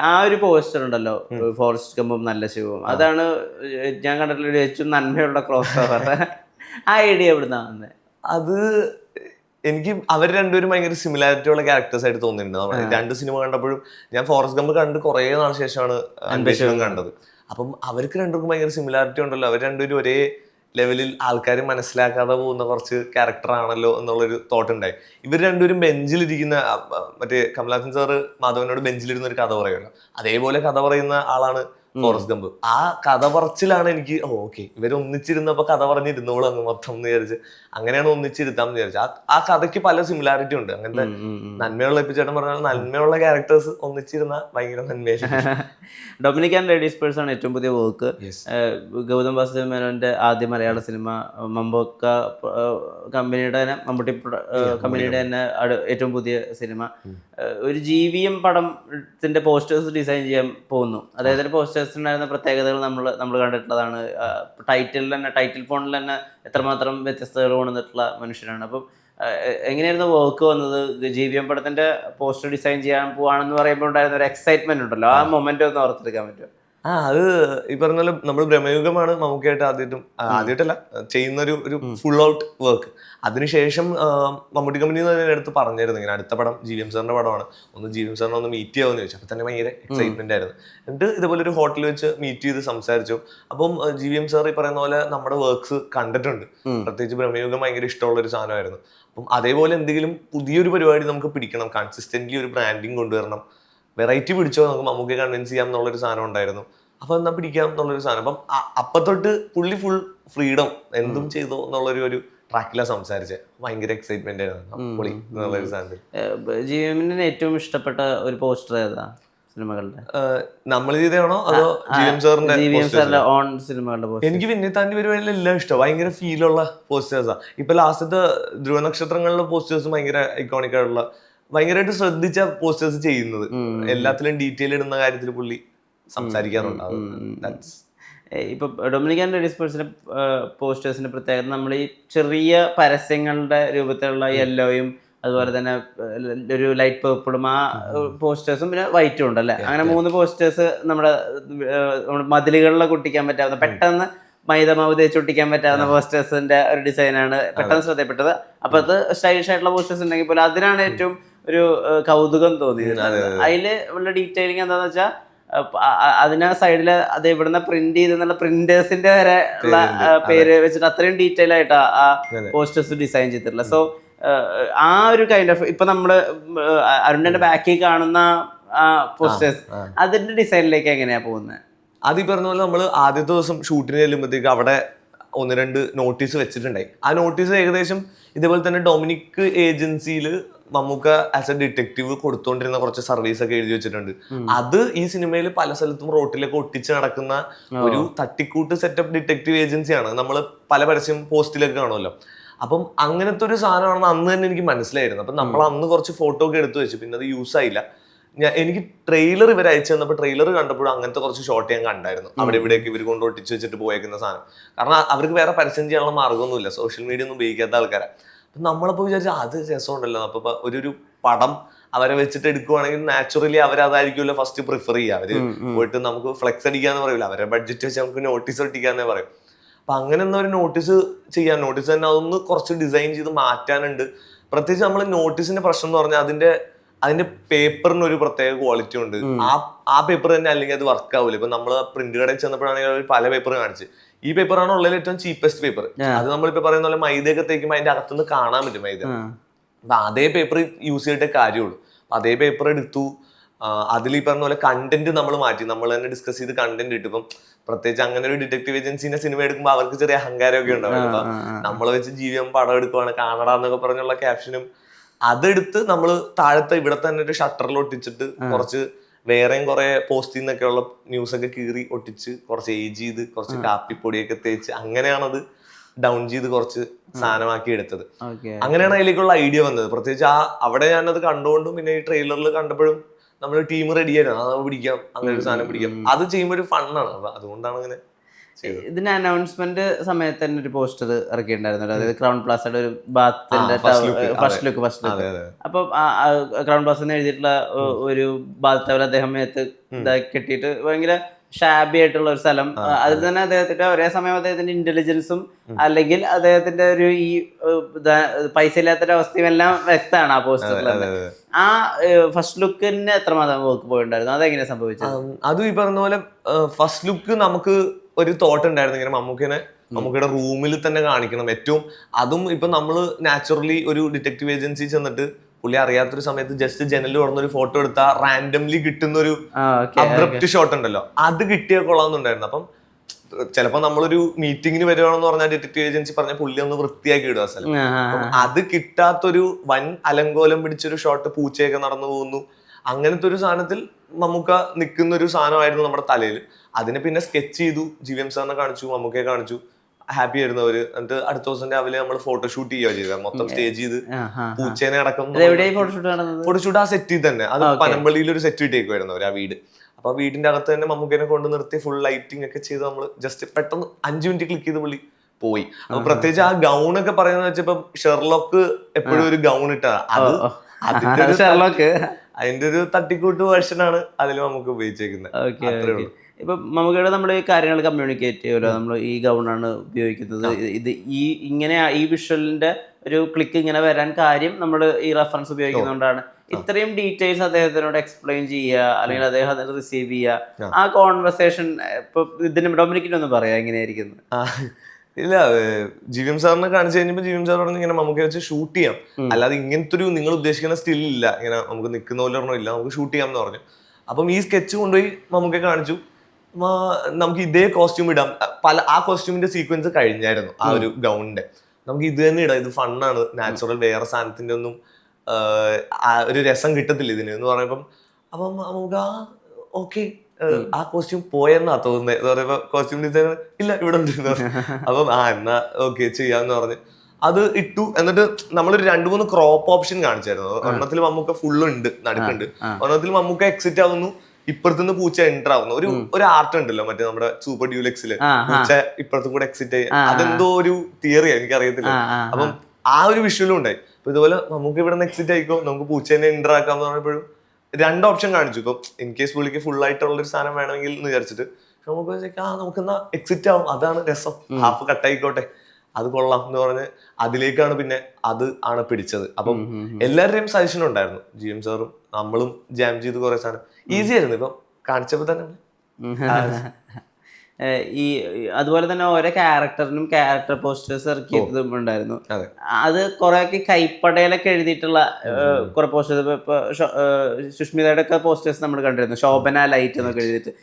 ആ ഒരു പോസ്റ്റർ ഉണ്ടല്ലോ. ഫോറസ്റ്റ് കമ്പും നല്ല ശിവവും. അതാണ് ഞാൻ കണ്ടിട്ടുള്ള ഏറ്റവും നന്മയുള്ള ക്രോസ് ഓവർ ആ ഐഡിയ എവിടുന്നാ വന്നത് അത് എനിക്ക് അവർ രണ്ടുപേരും ഭയങ്കര സിമിലാരിറ്റി ഉള്ള ക്യാരക്ടേഴ്സ് ആയിട്ട് തോന്നിയിട്ടുണ്ട്. രണ്ട് സിനിമ കണ്ടപ്പോഴും ഞാൻ ഫോറസ്റ്റ് കമ്പ് കണ്ട് കുറേ നാൾ ശേഷമാണ് അന്വേഷണം കണ്ടത്. അപ്പം അവർക്ക് രണ്ടുപേർക്കും ഭയങ്കര സിമിലാരിറ്റി ഉണ്ടല്ലോ. അവർ രണ്ടുപേരും ഒരേ ലെവലിൽ ആൾക്കാർ മനസ്സിലാക്കാതെ പോകുന്ന കുറച്ച് ക്യാരക്ടറാണല്ലോ എന്നുള്ളൊരു തോട്ട് ഉണ്ടായി. ഇവർ രണ്ടുപേരും ബെഞ്ചിലിരിക്കുന്ന മറ്റേ കമലാസൻ സാറ് മാധവനോട് ബെഞ്ചിലിരുന്ന ഒരു കഥ പറയുമല്ലോ. അതേപോലെ കഥ പറയുന്ന ആളാണ് ഫോറസ്റ്റ് ഗംപ്. ആ കഥ പറച്ചിലാണ് എനിക്ക് ഓക്കെ ഇവർ ഒന്നിച്ചിരുന്നപ്പോ കഥ പറഞ്ഞിരുന്നോളൂ അങ്ങ് മൊത്തം എന്ന് വിചാരിച്ച്. അങ്ങനെയാണ് ഒന്നിച്ചിരുത്താന്ന് വിചാരിച്ചു. ആ ആ കഥയ്ക്ക് പല സിമിലാരിറ്റി ഉണ്ട്. അങ്ങനത്തെ നന്മയുള്ള എപ്പിച്ചേട്ടൻ പറഞ്ഞാൽ നന്മയുള്ള ക്യാരക്ടേഴ്സ് ഒന്നിച്ചിരുന്ന ഭയങ്കര നന്മയായിരിക്കും. ഡൊമിനിക് ആൻഡ് ലേഡീസ് പേഴ്സ് ആണ് ഏറ്റവും പുതിയ വർക്ക്. ഗൗതം വാസുദേവ മേനോന്റെ ആദ്യ മലയാള സിനിമ മമ്പോക്ക കമ്പനിയുടെ തന്നെ മമ്മൂട്ടി കമ്പനിയുടെ തന്നെ ഏറ്റവും പുതിയ സിനിമ. ഒരു ജീവിയം പടത്തിന്റെ പോസ്റ്റേഴ്സ് ഡിസൈൻ ചെയ്യാൻ പോകുന്നു. അദ്ദേഹത്തിന്റെ പോസ്റ്റേഴ്സിനുണ്ടായിരുന്ന പ്രത്യേകതകൾ നമ്മൾ നമ്മൾ കണ്ടിട്ടുള്ളതാണ്. ടൈറ്റിൽ തന്നെ ടൈറ്റിൽ ഫോണിൽ തന്നെ എത്രമാത്രം വ്യത്യസ്തതകൾ കൊണ്ടുവന്നിട്ടുള്ള മനുഷ്യരാണ് അപ്പം എങ്ങനെയായിരുന്നു വർക്ക് വന്നത്? ജി വി എം പടത്തിന്റെ പോസ്റ്റർ ഡിസൈൻ ചെയ്യാൻ പോവാണെന്ന് പറയുമ്പോൾ ഉണ്ടായിരുന്ന ഒരു എക്സൈറ്റ്മെന്റ് ഉണ്ടല്ലോ. ആ മൊമെന്റ് ഒന്ന് ഓർത്തെടുക്കാൻ പറ്റുമോ? ആ അത് ഈ പറഞ്ഞ പോലെ നമ്മൾ ബ്രഹ്മയുഗമാണ് മമ്മൂക്കായിട്ട് ആദ്യമായിട്ടും ആദ്യമായിട്ടല്ല ചെയ്യുന്ന ഒരു ഒരു ഫുൾ ഔട്ട് വർക്ക് അതിനുശേഷം മമ്മൂട്ടി കമ്പനി എന്ന് തന്നെ അടുത്ത് പറഞ്ഞായിരുന്നു ഇങ്ങനെ അടുത്ത പടം ജി എം സാറിന്റെ പടമാണ്. ഒന്ന് ജി എം സാറിനെ ഒന്ന് മീറ്റ് ചെയ്യാമെന്ന് ചോദിച്ചു. അപ്പൊ തന്നെ ഭയങ്കര എക്സൈറ്റ്മെന്റ് ആയിരുന്നു. എന്നിട്ട് ഇതുപോലെ ഒരു ഹോട്ടലിൽ വെച്ച് മീറ്റ് ചെയ്ത് സംസാരിച്ചു. അപ്പം ജി എം സാർ ഈ പറയുന്ന പോലെ നമ്മുടെ വർക്ക്സ് കണ്ടിട്ടുണ്ട്. പ്രത്യേകിച്ച് ബ്രഹ്മയുഗം ഭയങ്കര ഇഷ്ടമുള്ള ഒരു സാധനമായിരുന്നു. അപ്പം അതേപോലെ എന്തെങ്കിലും പുതിയൊരു പരിപാടി നമുക്ക് പിടിക്കണം. കൺസിസ്റ്റന്റ്ലി ഒരു ബ്രാൻഡിങ് കൊണ്ടുവരണം. വെറൈറ്റി പിടിച്ചോ നമുക്ക് മമ്മൂക്കെ കൺവിൻസ് ചെയ്യാം എന്നുള്ളൊരു സാധനം ഉണ്ടായിരുന്നു. അപ്പൊ എന്നാ പിടിക്കാം എന്നുള്ളൊരു സാധനം. അപ്പം അപ്പൊ തൊട്ട് പുള്ളി ഫുൾ ഫ്രീഡം എന്തും ചെയ്തോ എന്നുള്ളൊരു ഒരു ട്രാക്കില സംസാരിച്ച്. ഭയങ്കര എക്സൈറ്റ്മെന്റ് ആയിരുന്നു. ജിഎമ്മിന് ഏറ്റവും ഇഷ്ടപ്പെട്ട ഒരു പോസ്റ്റർ ഏതാ സിനിമകളുടെ? നമ്മൾ ചെയ്തതാണോ അതോ സാറിന്റെ ഓൺ സിനിമകളുടെ എനിക്ക് പിന്നെ പരിപാടിയിൽ എല്ലാം ഇഷ്ടം. ഭയങ്കര ഫീലുള്ള പോസ്റ്റേഴ്സാ ഇപ്പൊ ലാസ്റ്റത്തെ ധ്രുവ നക്ഷത്രങ്ങളിലെ പോസ്റ്റേഴ്സ് ഭയങ്കര ഐക്കോണിക് ആയിട്ടുള്ള ഭയങ്കരമായിട്ട് ശ്രദ്ധിച്ച പോസ്റ്റേഴ്സ് ചെയ്യുന്നത്. എല്ലാത്തിലും ഡീറ്റെയിൽ ഇടുന്ന കാര്യത്തിൽ പുള്ളി സംസാരിക്കാറുണ്ട് ഇപ്പൊ ഡൊമിനിക്കാൻ ലേഡീസ് പോസ്റ്റേഴ്സിന്റെ പ്രത്യേകത നമ്മൾ ഈ ചെറിയ പരസ്യങ്ങളുടെ രൂപത്തിലുള്ള യെല്ലോയും അതുപോലെ തന്നെ ഒരു ലൈറ്റ് പേർപ്പിളും ആ പോസ്റ്റേഴ്സും പിന്നെ വൈറ്റും ഉണ്ടല്ലേ? അങ്ങനെ മൂന്ന് പോസ്റ്റേഴ്സ് നമ്മുടെ മതിലുകളിലെ കുട്ടിക്കാൻ ഒട്ടിക്കാൻ പറ്റാവുന്ന പെട്ടെന്ന് മൈദമാവ് തേച്ച് ഒട്ടിക്കാൻ പറ്റാവുന്ന പോസ്റ്റേഴ്സിന്റെ ഒരു ഡിസൈനാണ് പെട്ടെന്ന് ശ്രദ്ധയപ്പെട്ടത്. അപ്പൊ അത് സ്റ്റൈലിഷ് ആയിട്ടുള്ള പോസ്റ്റേഴ്സ് ഉണ്ടെങ്കിൽ പോലും അതിനാണ് ഏറ്റവും ഒരു കൗതുകം തോന്നി അതിൽ ഉള്ള ഡീറ്റെയിലിംഗ് എന്താന്ന് വെച്ചാൽ അതിന് സൈഡിൽ അത് ഇവിടുന്ന് പ്രിന്റ് ചെയ്തെന്നുള്ള പ്രിന്റേഴ്സിന്റെ വരെ ഉള്ള പേര് വെച്ചിട്ട് അത്രയും ഡീറ്റെയിൽ ആയിട്ടാ ആ പോസ്റ്റേഴ്സ് ഡിസൈൻ ചെയ്തിട്ടുള്ള സോ ആ ഒരു കൈൻഡ് ഓഫ് ഇപ്പൊ നമ്മൾ അരുണിന്റെ ബാക്കിൽ കാണുന്ന പോസ്റ്റേഴ്സ് അതിന്റെ ഡിസൈനിലേക്ക് എങ്ങനെയാ പോകുന്നത് അത് ഈ പറഞ്ഞ പോലെ നമ്മൾ ആദ്യത്തെ ദിവസം ഷൂട്ടിന് ചെല്ലുമ്പോഴത്തേക്ക് അവിടെ ഒന്ന് രണ്ട് നോട്ടീസ് വെച്ചിട്ടുണ്ടായി. ആ നോട്ടീസ് ഏകദേശം ഇതേപോലെ തന്നെ ഡൊമിനിക് ഏജൻസിയിൽ മമ്മൂക്ക ആസ് എ ഡിറ്റക്റ്റീവ് കൊടുത്തോണ്ടിരുന്ന കുറച്ച് സർവീസ് ഒക്കെ എഴുതി വെച്ചിട്ടുണ്ട്. അത് ഈ സിനിമയിൽ പല സ്ഥലത്തും റോട്ടിലൊക്കെ ഒട്ടിച്ച് നടക്കുന്ന ഒരു തട്ടിക്കൂട്ട് സെറ്റപ്പ് ഡിറ്റക്റ്റീവ് ഏജൻസിയാണ് നമ്മൾ പല പരസ്യം പോസ്റ്റിലൊക്കെ കാണുമല്ലോ. അപ്പം അങ്ങനത്തെ ഒരു സാധനമാണെന്ന് അന്ന് തന്നെ എനിക്ക് മനസ്സിലായിരുന്നു. അപ്പം നമ്മൾ അന്ന് കുറച്ച് ഫോട്ടോ ഒക്കെ എടുത്തു വെച്ചു. പിന്നെ അത് യൂസ് ആയില്ല. ഞാൻ എനിക്ക് ട്രെയിലർ ഇവർ അയച്ചു തന്നപ്പോൾ ട്രെയിലർ കണ്ടപ്പോഴും അങ്ങനത്തെ കുറച്ച് ഷോർട്ട് ഞാൻ കണ്ടായിരുന്നു. അവിടെ ഇവിടെയൊക്കെ ഇവർ കൊണ്ട് ഒട്ടിച്ച് വെച്ചിട്ട് പോയേക്കുന്ന സാധനം. കാരണം അവർക്ക് വേറെ പരസ്യം ചെയ്യാനുള്ള മാർഗമൊന്നുമില്ല. സോഷ്യൽ മീഡിയ ഒന്നും ഉപയോഗിക്കാത്ത ആൾക്കാരാണ് അപ്പം നമ്മളപ്പോൾ വിചാരിച്ചു അത് രസമുണ്ടല്ലോ. അപ്പോൾ ഒരു ഒരു പടം അവരെ വെച്ചിട്ട് എടുക്കുവാണെങ്കിൽ നാച്ചുറലി അവർ അതായിരിക്കുമല്ലോ ഫസ്റ്റ് പ്രിഫർ ചെയ്യുക. അവർ പോയിട്ട് നമുക്ക് ഫ്ലെക്സ് അടിക്കാന്ന് പറയില്ല അവരെ ബഡ്ജറ്റ് വെച്ച് നമുക്ക് നോട്ടീസ് ഒട്ടിക്കാന്നേ പറയും. അപ്പൊ അങ്ങനെ ഒന്നും ഒരു നോട്ടീസ് ചെയ്യാൻ നോട്ടീസ് തന്നെ അതൊന്ന് കുറച്ച് ഡിസൈൻ ചെയ്ത് മാറ്റാനുണ്ട്. പ്രത്യേകിച്ച് നമ്മൾ നോട്ടീസിന്റെ പ്രശ്നം എന്ന് പറഞ്ഞാൽ അതിന്റെ അതിന്റെ പേപ്പറിന് ഒരു പ്രത്യേക ക്വാളിറ്റി ഉണ്ട്. ആ ആ പേപ്പർ തന്നെ അല്ലെങ്കിൽ അത് വർക്ക് ആവില്ല ഇപ്പൊ നമ്മൾ പ്രിന്റ് കടയിൽ ചെന്നപ്പോഴാണെങ്കിൽ പല പേപ്പർ കാണിച്ച് ഈ പേപ്പർ ആണ് ഉള്ളതിൽ ഏറ്റവും ചീപ്പസ്റ്റ് പേപ്പർ അത് നമ്മളിപ്പോ പറയുന്ന പോലെ മൈദയൊക്കെ തേക്കുമ്പോൾ അതിന്റെ അകത്തുനിന്ന് കാണാൻ പറ്റും മൈദ. അപ്പൊ അതേ പേപ്പർ യൂസ് ചെയ്തിട്ടേ കാര്യമുള്ളൂ. അതേ പേപ്പർ എടുത്തു. അതിൽ ഈ പറഞ്ഞ പോലെ കണ്ടന്റ് നമ്മൾ മാറ്റി. നമ്മൾ തന്നെ ഡിസ്കസ് ചെയ്ത് കണ്ടന്റ് ഇട്ടു. ഇപ്പം പ്രത്യേകിച്ച് അങ്ങനെ ഒരു ഡിറ്റക്റ്റീവ് ഏജൻസിന്റെ സിനിമ എടുക്കുമ്പോൾ അവർക്ക് ചെറിയ അഹങ്കാരമൊക്കെ ഉണ്ടാവും. നമ്മൾ നമ്മളെ വെച്ച് ജീവിതം പടം എടുക്കുവാണ് കാണടാ എന്നൊക്കെ പറഞ്ഞുള്ള ക്യാപ്ഷനും അതെടുത്ത് നമ്മൾ താഴത്തെ ഇവിടെ തന്നെ ഒരു ഷട്ടറിൽ ഒട്ടിച്ചിട്ട് കുറച്ച് വേറെയും കുറെ പോസ്റ്റിൽ നിന്നൊക്കെ ഉള്ള ന്യൂസ് ഒക്കെ കീറി ഒട്ടിച്ച് കുറച്ച് ഏജ് ചെയ്ത് കുറച്ച് കാപ്പിപ്പൊടിയൊക്കെ തേച്ച് അങ്ങനെയാണത് ഡൗൺ ചെയ്ത് കുറച്ച് സാധനമാക്കി എടുത്തത്. അങ്ങനെയാണ് അതിലേക്കുള്ള ഐഡിയ വന്നത്. പ്രത്യേകിച്ച് ആ അവിടെ ഞാനത് കണ്ടുകൊണ്ടും പിന്നെ ഈ ട്രെയിലറിൽ കണ്ടപ്പോഴും നമ്മൾ ടീം റെഡി ആയിരുന്നു. അത് പിടിക്കാം. അങ്ങനെ ഒരു സാധനം പിടിക്കാം. അത് ചെയ്യുമ്പോൾ ഒരു ഫണ്ണാണ് അതുകൊണ്ടാണ് അങ്ങനെ ഇതിന്റെ അനൗൺസ്മെന്റ് സമയത്ത് തന്നെ ഒരു പോസ്റ്റർ ഇറക്കിയിട്ടുണ്ടായിരുന്നു അതായത് ക്രൗൺ പ്ലാസയുടെ ഒരു ബാത്തിന്റെ ഫസ്റ്റ് ലുക്ക് ഫസ്റ്റ് ലുക്ക് അപ്പം ക്രൗൺ പ്ലാസ് എഴുതിയിട്ടുള്ള ഒരു ബാത്ത് അദ്ദേഹം മേത്ത് കെട്ടിയിട്ട് ഭയങ്കര ഷാബി ആയിട്ടുള്ള ഒരു സ്ഥലം. അതിൽ തന്നെ അദ്ദേഹത്തിന്റെ ഒരേ സമയം അദ്ദേഹത്തിന്റെ ഇന്റലിജൻസും അല്ലെങ്കിൽ അദ്ദേഹത്തിന്റെ ഒരു ഈ പൈസ ഇല്ലാത്തൊരു അവസ്ഥയും എല്ലാം വ്യക്തമാണ് ആ പോസ്റ്ററിൽ. ആ ഫസ്റ്റ് ലുക്കിന് എത്രമാത്രം വർക്ക് പോയിട്ടുണ്ടായിരുന്നു അതെങ്ങനെയാ സംഭവിച്ചത്? അതും ഈ പറഞ്ഞ പോലെ ഫസ്റ്റ് ലുക്ക് നമുക്ക് ഒരു തോട്ട് ഉണ്ടായിരുന്നു ഇങ്ങനെ മമ്മൂക്കിനെ മമ്മൂക്കിയുടെ റൂമിൽ തന്നെ കാണിക്കണം. ഏറ്റവും അതും ഇപ്പൊ നമ്മൾ നാച്ചുറലി ഒരു ഡിറ്റക്റ്റീവ് ഏജൻസി ചെന്നിട്ട് പുള്ളി അറിയാത്തൊരു സമയത്ത് ജസ്റ്റ് തുറന്ന ഒരു ഫോട്ടോ എടുത്താൽ റാൻഡംലി കിട്ടുന്ന ഒരു അബ്രപ്റ്റ് ഷോട്ട് ഉണ്ടല്ലോ. അത് കിട്ടിയ കൊള്ളാന്നുണ്ടായിരുന്നു അപ്പം ചിലപ്പോ നമ്മളൊരു മീറ്റിംഗിന് വരുവാണെന്ന് പറഞ്ഞാൽ ഡിറ്റക്റ്റീവ് ഏജൻസി പറഞ്ഞ പുള്ളി ഒന്ന് വൃത്തിയാക്കി ഇടുക സ്ഥലം. അത് കിട്ടാത്തൊരു വൻ അലങ്കോലം പിടിച്ചൊരു ഷോട്ട് പൂച്ചയൊക്കെ നടന്നു പോകുന്നു. അങ്ങനത്തെ ഒരു സാധനത്തിൽ നമുക്ക് നിൽക്കുന്ന ഒരു സാധനമായിരുന്നു നമ്മുടെ തലയിൽ. അതിനെ പിന്നെ സ്കെച്ച് ചെയ്തു. ജി വി എം സാറിനെ കാണിച്ചു മമ്മൂക്കയെ കാണിച്ചു. ഹാപ്പി ആയിരുന്നു അവർ. എന്നിട്ട് അടുത്ത ദിവസം രാവിലെ നമ്മൾ ഫോട്ടോഷൂട്ട് ചെയ്യുക ചെയ്തത്. മൊത്തം സ്റ്റേജ് ചെയ്ത് പൂച്ചേനെ അടക്കം ഫോട്ടോഷൂട്ട് ആ സെറ്റിൽ തന്നെ. അത്. പനമ്പള്ളിയിൽ ഒരു സെറ്റ് ഇട്ടേക്കുമായിരുന്നു അവർ ആ വീട്. അപ്പൊ ആ വീടിന്റെ അകത്ത് തന്നെ മമ്മൂക്കനെ കൊണ്ട് നിർത്തി ഫുൾ ലൈറ്റിംഗ് ഒക്കെ ചെയ്ത് നമ്മൾ ജസ്റ്റ് പെട്ടെന്ന് അഞ്ചു മിനിറ്റ് ക്ലിക്ക് ചെയ്ത് പുള്ളി പോയി. അപ്പൊ പ്രത്യേകിച്ച് ആ ഗൗൺ ഒക്കെ പറയുന്നത് വെച്ചപ്പോ ഷെർലോക്ക് എപ്പോഴും ഒരു ഗൗൺ ഇട്ടാ അത് അതിന്റെ ഒരു ഷെർലോക്ക് അതിന്റെ ഒരു തട്ടിക്കൂട്ട് വേർഷനാണ് അതിൽ നമുക്ക് ഉപയോഗിച്ചേക്കുന്നത്. ഇപ്പൊ നമുക്കിവിടെ നമ്മൾ കാര്യങ്ങൾ കമ്മ്യൂണിക്കേറ്റ് ചെയ്യുമല്ലോ നമ്മൾ ഈ ഗൗണാണ് ഉപയോഗിക്കുന്നത്. ഇത് ഈ ഇങ്ങനെ ഈ വിഷ്വലിന്റെ ഒരു ക്ലിക്ക് ഇങ്ങനെ വരാൻ കാര്യം നമ്മൾ ഈ റെഫറൻസ് ഉപയോഗിക്കുന്നതുകൊണ്ടാണ് ഇത്രയും ഡീറ്റെയിൽസ് അദ്ദേഹത്തിനോട് എക്സ്പ്ലെയിൻ ചെയ്യുക അല്ലെങ്കിൽ അദ്ദേഹം അത് റിസീവ് ചെയ്യുക. ആ. കോൺവെർസേഷൻ ഇപ്പൊ ഇതിന് ഡൊമിനിക്കിനൊന്നും പറയാം എങ്ങനെയായിരിക്കുന്നു? ഇല്ല ജിവിഎം സാറിനെ കാണിച്ചു കഴിഞ്ഞപ്പോ ജിവിഎം സാർ പറഞ്ഞു ഇങ്ങനെ നമുക്ക് വെച്ച് ഷൂട്ട് ചെയ്യാം. അല്ലാതെ ഇങ്ങനത്തെ ഒരു നിങ്ങൾ ഉദ്ദേശിക്കുന്ന സ്റ്റിൽ ഇല്ല. ഇങ്ങനെ നമുക്ക് നിൽക്കുന്ന പോലെ ഒരെണ്ണം ഇല്ല. നമുക്ക് ഷൂട്ട് ചെയ്യാം എന്ന് പറഞ്ഞു. അപ്പം ഈ സ്കെച്ച് കൊണ്ടുപോയി നമുക്ക് കാണിച്ചു. നമുക്ക് ഇതേ കോസ്റ്റ്യൂം ഇടാം. പല ആ കോസ്റ്റ്യൂമിന്റെ സീക്വൻസ് കഴിഞ്ഞായിരുന്നു ആ ഒരു ഗൗണിന്റെ നമുക്ക് ഇത് തന്നെ ഇടാം. ഇത് ഫണ്ണാണ് നാച്ചുറൽ വേറെ സാധനത്തിന്റെ ഒന്നും ഒരു രസം കിട്ടത്തില്ല ഇതിന് എന്ന് പറയുമ്പം. അപ്പം നമുക്ക് ആ ഓക്കെ ആ കോസ്റ്റ്യൂം പോയെന്നാ തോന്നുന്നത് എന്ന് പറയുമ്പോ കോസ്റ്റ്യൂം ഡിസൈനർ ഇല്ല ഇവിടെ ഉണ്ട് അപ്പം ആ എന്നാ ഓക്കെ ചെയ്യാന്ന് പറഞ്ഞ്. അത് ഇട്ടു. എന്നിട്ട് നമ്മളൊരു രണ്ടു മൂന്ന് ക്രോപ്പ് ഓപ്ഷൻ കാണിച്ചായിരുന്നു. ഒരെണ്ണത്തിൽ മമ്മൂക്ക ഫുള്ള് ഉണ്ട് നടുക്കുണ്ട്. ഒരെണ്ണത്തിൽ മമ്മൂക്ക എക്സിറ്റ് ആവുന്നു. ഇപ്പുറത്തുനിന്ന് പൂച്ച എന്റർ ആവുന്നു. ഒരു ഒരു ആർട്ട് ഉണ്ടല്ലോ മറ്റേ നമ്മുടെ സൂപ്പർ ഡ്യൂലെക്സിൽ. പൂച്ച ഇപ്പുറത്തും കൂടെ എക്സിറ്റ് ആയി. അതെന്തോ ഒരു തിയറിയാ എനിക്ക് അറിയത്തില്ല ആ, ആ, അപ്പം ആ ഒരു വിഷ്വലും ഉണ്ടായി. അപ്പൊ ഇതുപോലെ നമുക്ക് ഇവിടെ നിന്ന് എക്സിറ്റ് ആയിക്കോ നമുക്ക് പൂച്ചേനെ എന്റർ ആക്കാന്ന് പറഞ്ഞപ്പോഴും രണ്ട് ഓപ്ഷൻ കാണിച്ചു. ഇപ്പൊ ഇൻ കേസ് പുള്ളിക്ക് ഫുൾ ആയിട്ടുള്ള ഒരു സാധനം വേണമെങ്കിൽ എന്ന് വിചാരിച്ചിട്ട് നമുക്ക് ആ നമുക്ക് എന്നാ എക്സിറ്റ് ആവും. അതാണ് രസം. ഹാഫ് കട്ടായിക്കോട്ടെ അത് കൊള്ളാം എന്ന് പറഞ്ഞ് അതിലേക്കാണ് പിന്നെ അത് ആണ് പിടിച്ചത്. അപ്പം എല്ലാവരുടെയും സജഷൻ ഉണ്ടായിരുന്നു. ജി എം സാറും നമ്മളും ജാം ചെയ്ത് കുറെ സാധനം. ഈസി ആയിരുന്നു. ഇപ്പം കാണിച്ചപ്പോ തന്നെ. ഈ അതുപോലെ തന്നെ ഓരോ ക്യാരക്ടറിനും ക്യാരക്ടർ പോസ്റ്റേഴ്സ് ഇറക്കിയതും ഉണ്ടായിരുന്നു. അതെ. കുറെയൊക്കെ കൈപ്പടയിലൊക്കെ എഴുതിയിട്ടുള്ള കുറെ പോസ്റ്റേഴ്സ് ഇപ്പൊ സുഷ്മിതയുടെ ഒക്കെ പോസ്റ്റേഴ്സ് നമ്മൾ കണ്ടിരുന്നു. ശോഭന ലൈറ്റ് എന്നൊക്കെ എഴുതിയിട്ട്.